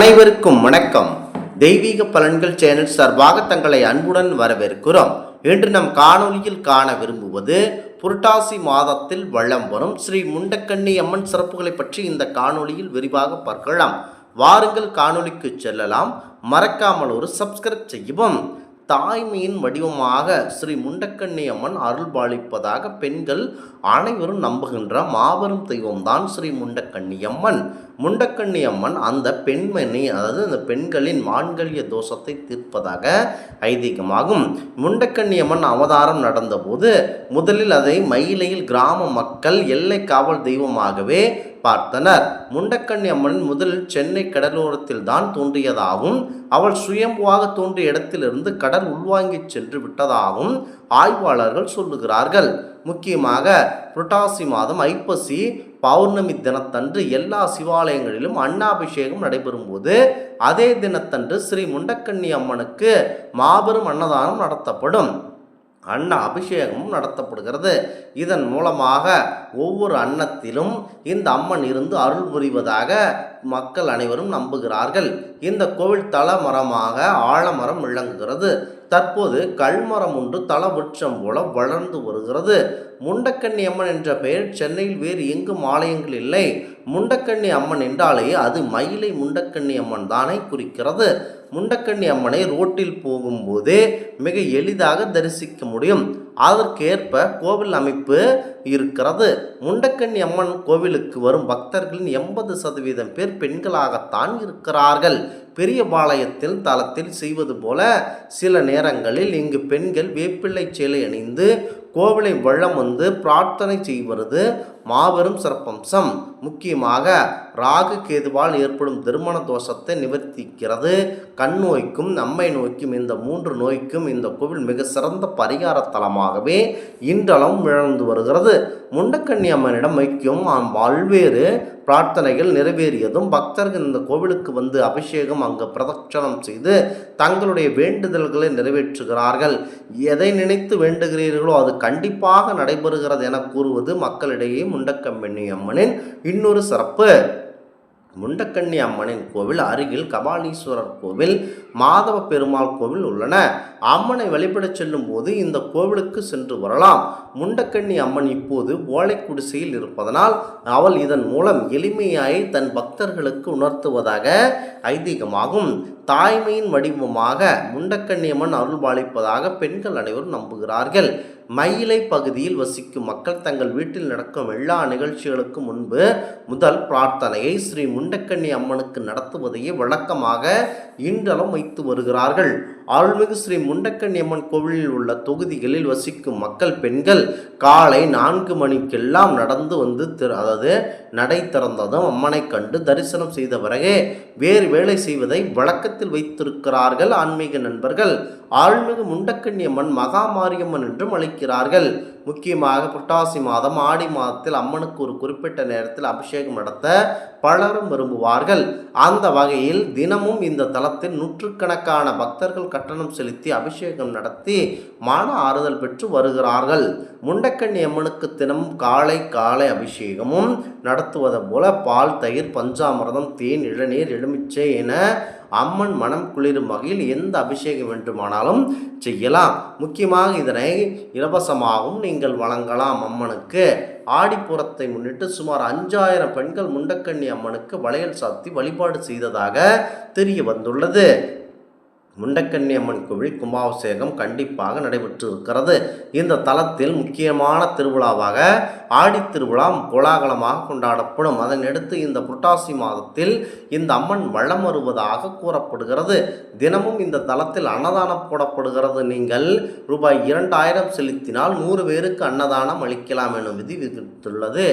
அனைவருக்கும் வணக்கம். தெய்வீக பலன்கள் சேனல் சார்பாக தங்களை அன்புடன் வரவேற்கிறோம். இன்று நம் காணொலியில் காண விரும்புவது புரட்டாசி மாதத்தில் வள்ளம் வரும் ஸ்ரீ முண்டக்கண்ணி அம்மன் சிறப்புகளை பற்றி இந்த காணொலியில் விரிவாக பார்க்கலாம். வாருங்கள் காணொலிக்கு செல்லலாம். மறக்காமல் ஒரு சப்ஸ்கிரைப் செய்யவும். தாய்மையின் வடிவமாக ஸ்ரீ முண்டக்கண்ணி அம்மன் அருள்பாலிப்பதாக பெண்கள் அனைவரும் நம்புகின்ற மாபெரும் தெய்வம்தான் ஸ்ரீ முண்டக்கண்ணி அம்மன் முண்டக்கண்ணி அம்மன் அந்த பெண்மணி அதாவது அந்த பெண்களின் மான்கல்ய தோஷத்தை தீர்ப்பதாக ஐதீகமாகும். முண்டக்கண்ணி அம்மன் அவதாரம் நடந்தபோது முதலில் அதை மயிலையில் கிராம மக்கள் எல்லை காவல் தெய்வமாகவே பார்த்தனர். முண்டக்கண்ணி அம்மன் முதலில் சென்னை கடலோரத்தில் தான் தோன்றியதாகவும் அவள் சுயம்புவாக தோன்றிய இடத்திலிருந்து கடல் உள்வாங்கிச் சென்று விட்டதாகவும் ஆய்வாளர்கள் சொல்லுகிறார்கள். முக்கியமாக புரட்டாசி மாதம் ஐப்பசி பௌர்ணமி தினத்தன்று எல்லா சிவாலயங்களிலும் அன்னாபிஷேகம் நடைபெறும்போது அதே தினத்தன்று ஸ்ரீ முண்டக்கண்ணி அம்மனுக்கு மாபெரும் அன்னதானம் நடத்தப்படும். அன்ன அபிஷேகமும் நடத்தப்படுகிறது. இதன் மூலமாக ஒவ்வொரு அன்னத்திலும் இந்த அம்மன் இருந்து அருள் புரிவதாக மக்கள் அனைவரும் நம்புகிறார்கள். இந்த கோவில் தலமரமாக ஆலமரம் விளங்குகிறது. தற்போது கல்மரம் ஒன்று தல போல வளர்ந்து வருகிறது. முண்டக்கண்ணி அம்மன் என்ற பெயர் சென்னையில் வேறு எங்கும் ஆலயங்கள் இல்லை. முண்டக்கண்ணி அம்மன் என்றாலே அது மயிலை முண்டக்கண்ணி அம்மன் தானே குறிக்கிறது. முண்டக்கண்ணி அம்மனை ரோட்டில் போகும்போது மிக எளிதாக தரிசிக்க முடியும். அதற்கேற்ப கோவில் அமைப்பு இருக்கிறது. முண்டக்கண்ணி அம்மன் கோவிலுக்கு வரும் பக்தர்களின் எண்பது சதவீதம் பேர் பெண்களாகத்தான் இருக்கிறார்கள். பெரியபாளையத்தில் தளத்தில் செய்வது போல சில நேரங்களில் இங்கு பெண்கள் வேப்பிள்ளை சேலை அணிந்து கோவிலை வள்ளம் வந்து பிரார்த்தனை செய்வது மாபெரும் சிறப்பம்சம். முக்கியமாக ராகு கேதுவால் ஏற்படும் திருமண தோஷத்தை நிவர்த்திக்கிறது. கண் நோய்க்கும் நம்மை நோய்க்கும் இந்த மூன்று நோய்க்கும் இந்த கோவில் மிக சிறந்த பரிகார தலமாகவே இன்றளவும் விழந்து வருகிறது முண்டக்கண்ணி அம்மனிடம் வைக்கும் பல்வேறு பிரார்த்தனைகள் நிறைவேறியதும் பக்தர்கள் இந்த கோவிலுக்கு வந்து அபிஷேகம் அங்கு பிரதட்சணம் செய்து தங்களுடைய வேண்டுதல்களை நிறைவேற்றுகிறார்கள். எதை நினைத்து வேண்டுகிறீர்களோ அது கண்டிப்பாக நடைபெறுகிறது என கூறுவது மக்களிடையே முண்டக்கம்பெண்ணி அம்மனின் இன்னொரு சிறப்பு. முண்டக்கண்ணி அம்மனின் கோவில் அருகில் கபாலீஸ்வரர் கோவில் மாதவ பெருமாள் கோவில் உள்ளன. அம்மனை வழிபடச் செல்லும் போது இந்த கோவிலுக்கு சென்று வரலாம். முண்டக்கண்ணி அம்மன் இப்போது ஓலை குடிசையில் இருப்பதனால் அவள் இதன் மூலம் எளிமையாய் தன் பக்தர்களுக்கு உணர்த்துவதாக ஐதீகமாகும். தாய்மையின் வடிவமாக முண்டக்கண்ணி அம்மன் அருள்பாலிப்பதாக பெண்கள் அனைவரும் நம்புகிறார்கள். மயிலை பகுதியில் வசிக்கும் மக்கள் தங்கள் வீட்டில் நடக்கும் எல்லா நிகழ்ச்சிகளுக்கும் முன்பு முதல் பிரார்த்தனையை ஸ்ரீ முண்டக்கண்ணி அம்மனுக்கு நடத்துவதையே வழக்கமாக இன்றளம் வைத்து வருகிறார்கள். அருள்மிகு ஸ்ரீ முண்டக்கண்ணி அம்மன் கோவிலில் உள்ள தொகுதிகளில் வசிக்கும் மக்கள் பெண்கள் காலை நான்கு மணிக்கெல்லாம் நடந்து வந்து திரு அதாவது நடை திறந்ததும் அம்மனை கண்டு தரிசனம் செய்த பிறகே வேறு வேலை செய்வதை வழக்கத்தில் வைத்திருக்கிறார்கள் ஆன்மீக நண்பர்கள். ஆழ்மிகு முண்டக்கண்ணியம்மன் மகாமாரியம்மன் என்றும் அழைக்கிறார்கள். முக்கியமாக புரட்டாசி மாதம் ஆடி மாதத்தில் அம்மனுக்கு ஒரு குறிப்பிட்ட நேரத்தில் அபிஷேகம் நடத்த பலரும் விரும்புவார்கள். அந்த வகையில் தினமும் இந்த தலத்தில் நூற்றுக்கணக்கான பக்தர்கள் கட்டணம் செலுத்தி அபிஷேகம் நடத்தி மன ஆறுதல் பெற்று வருகிறார்கள். முண்டக்கண்ணி அம்மனுக்கு தினமும் காலை காலை அபிஷேகமும் நடத்துவது போல பால் தயிர் பஞ்சாமிரதம் தேன் இளநீர் எலுமிச்சை என அம்மன் மனம் குளிரும் வகையில் எந்த அபிஷேகம் வேண்டுமானாலும் செய்யலாம். முக்கியமாக இதனை இலவசமாகவும் நீங்கள் வழங்கலாம் அம்மனுக்கு. ஆடிப்புறத்தை முன்னிட்டு சுமார் அஞ்சாயிரம் பெண்கள் முண்டக்கண்ணி அம்மனுக்கு வளையல் சாத்தி வழிபாடு செய்ததாக தெரிய வந்துள்ளது. முண்டக்கண்ணி அம்மன் கோவில் கும்பாபிஷேகம் கண்டிப்பாக நடைபெற்று இருக்கிறது இந்த தலத்தில் முக்கியமான திருவிழாவாக ஆடி திருவிழா கோலாகலமாக கொண்டாடப்படும். அதனையடுத்து இந்த புரட்டாசி மாதத்தில் இந்த அம்மன் வளம் வருவதாக கூறப்படுகிறது. தினமும் இந்த தலத்தில் அன்னதானம் போடப்படுகிறது. நீங்கள் ரூபாய் இரண்டாயிரம் செலுத்தினால் நூறு பேருக்கு அன்னதானம் அளிக்கலாம் எனும் விதி விதித்துள்ளது.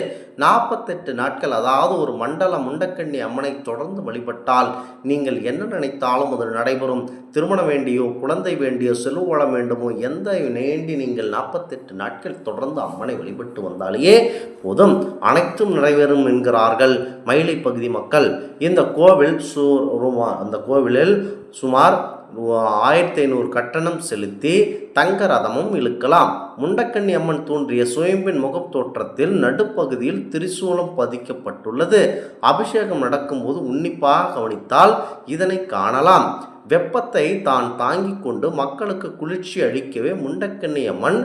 நாற்பத்தெட்டு நாட்கள் அதாவது ஒரு மண்டல முண்டக்கண்ணி அம்மனை தொடர்ந்து வழிபட்டால் நீங்கள் என்ன நினைத்தாலும் அது நடைபெறும். திருமணம் வேண்டியோ குழந்தை வேண்டியோ செல்வ வளம் வேண்டுமோ எந்த நேண்டி நீங்கள் நாற்பத்தெட்டு நாட்கள் தொடர்ந்து அம்மனை வழிபட்டு வந்தாலேயே போதும். அனைத்தும் நிறைவேறும் என்கிறார்கள் மயிலை பகுதி மக்கள். இந்த கோவில் சு அந்த கோவிலில் சுமார் ஆயிரத்தி ஐநூறு கட்டணம் செலுத்தி தங்க ரதமும் இழுக்கலாம். முண்டக்கண்ணி அம்மன் தோன்றிய சுயம்பின் முகத்தோற்றத்தில் நடுப்பகுதியில் திரிசூலம் பதிக்கப்பட்டுள்ளது. அபிஷேகம் நடக்கும்போது உன்னிப்பாக கவனித்தால் இதனை காணலாம். வெப்பத்தை தான் தாங்கிக் கொண்டு மக்களுக்கு குளிர்ச்சி அளிக்கவே முண்டக்கண்ணி அம்மன்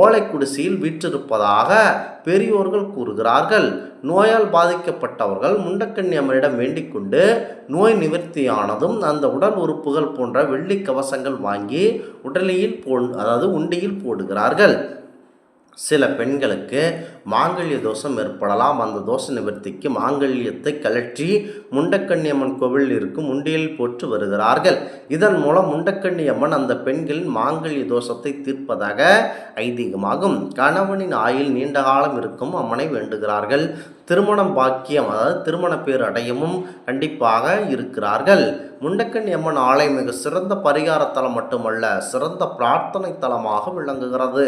ஓலை குடிசையில் வீற்றிருப்பதாக பெரியோர்கள் கூறுகிறார்கள். நோயால் பாதிக்கப்பட்டவர்கள் முண்டக்கண்ணி அம்மனிடம் வேண்டிக் கொண்டு நோய் நிவர்த்தியானதும் அந்த உடல் உறுப்புகள் போன்ற வெள்ளி கவசங்கள் வாங்கி உடலியில் போ அதாவது உண்டியில் போடுகிறார்கள். சில பெண்களுக்கு மாங்கல்ய தோஷம் ஏற்படலாம். அந்த தோஷ நிவர்த்திக்கு மாங்கல்யத்தை கழற்றி முண்டக்கண்ணியம்மன் கோவிலில் இருக்கும் உண்டியல் போற்று வருகிறார்கள். இதன் மூலம் முண்டக்கண்ணியம்மன் அந்த பெண்களின் மாங்கல்ய தோஷத்தை தீர்ப்பதாக ஐதீகமாகும். கணவனின் ஆயில் நீண்ட காலம் இருக்கும் அம்மனை வேண்டுகிறார்கள். திருமணம் பாக்கியம் அதாவது திருமண பேர் அடையவும் கண்டிப்பாக இருக்கிறார்கள். முண்டக்கண்ணி அம்மன் ஆலயம் மிக சிறந்த பரிகார தலம் மட்டுமல்ல சிறந்த பிரார்த்தனை தலமாக விளங்குகிறது.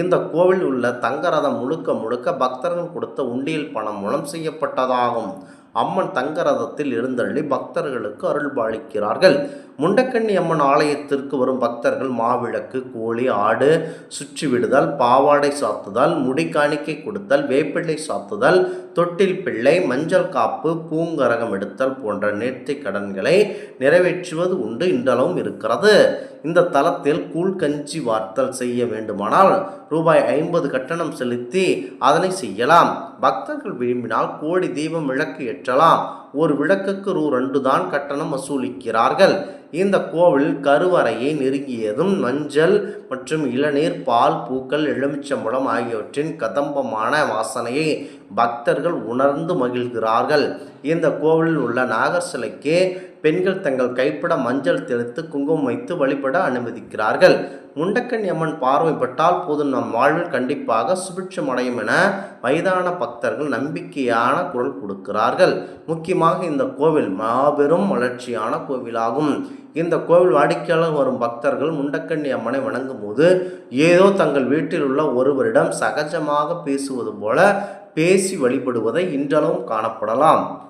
இந்த கோவில் உள்ள தங்கரதம் முழுக்க முழுக்க பக்தர்கள் கொடுத்த உண்டியல் பணம் மூலம் செய்யப்பட்டதாகும். அம்மன் தங்கரதத்தில் இருந்தள்ளி பக்தர்களுக்கு அருள்பாலிக்கிறார்கள். முண்டக்கண்ணி அம்மன் ஆலயத்திற்கு வரும் பக்தர்கள் மாவிளக்கு கோழி ஆடு சுற்றி விடுதல் பாவாடை சாத்துதல் முடி காணிக்கை கொடுத்தல் வேப்பிள்ளை சாத்துதல் தொட்டில் பிள்ளை மஞ்சள் காப்பு பூங்கரகம் எடுத்தல் போன்ற நேர்த்தி கடன்களை நிறைவேற்றுவது உண்டு. இன்றளவும் இருக்கிறது. இந்த தளத்தில் கூழ் கஞ்சி வார்த்தல் செய்ய வேண்டுமானால் ரூபாய் ஐம்பது கட்டணம் செலுத்தி அதனை செய்யலாம். பக்தர்கள் விரும்பினால் கோடி தீபம் விளக்கு ஏற்றலாம். ஒரு விளக்குக்கு ரூ ரெண்டு தான் கட்டணம் வசூலிக்கிறார்கள். இந்த கோவில் கருவறையை நெருங்கியதும் மஞ்சள் மற்றும் இளநீர் பால் பூக்கள் எலுமிச்சம்பழம் ஆகியவற்றின் கதம்பமான வாசனையை பக்தர்கள் உணர்ந்து மகிழ்கிறார்கள். இந்த கோவிலில் உள்ள நாகர் சிலைக்கு பெண்கள் தங்கள் கைப்பட மஞ்சள் தெளித்து குங்குமம் வைத்து வழிபட அனுமதிக்கிறார்கள். முண்டக்கன் அம்மன் பார்வைப்பட்டால் போதும் நம் வாழ்வில் கண்டிப்பாக சுபிட்சம் அடையும் என வயதான பக்தர்கள் நம்பிக்கையான குரல் கொடுக்கிறார்கள். முக்கியமாக இந்த கோவில் மாபெரும் வளர்ச்சியான கோவிலாகும். இந்த கோவில் வாடிக்கையாளர் வரும் பக்தர்கள் முண்டக்கண்ணி அம்மனை வணங்கும் போது ஏதோ தங்கள் வீட்டில் உள்ள ஒருவரிடம் சகஜமாக பேசுவது போல பேசி வழிபடுவதை இன்றளவும் காணப்படலாம்.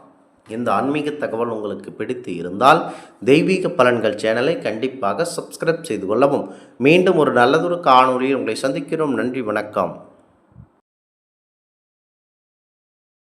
இந்த ஆன்மீக தகவல் உங்களுக்கு பிடித்து இருந்தால் தெய்வீக பலன்கள் சேனலை கண்டிப்பாக சப்ஸ்கிரைப் செய்து கொள்ளவும். மீண்டும் ஒரு நல்லதொரு காணொலியில் உங்களை சந்திக்கிறோம். நன்றி வணக்கம்.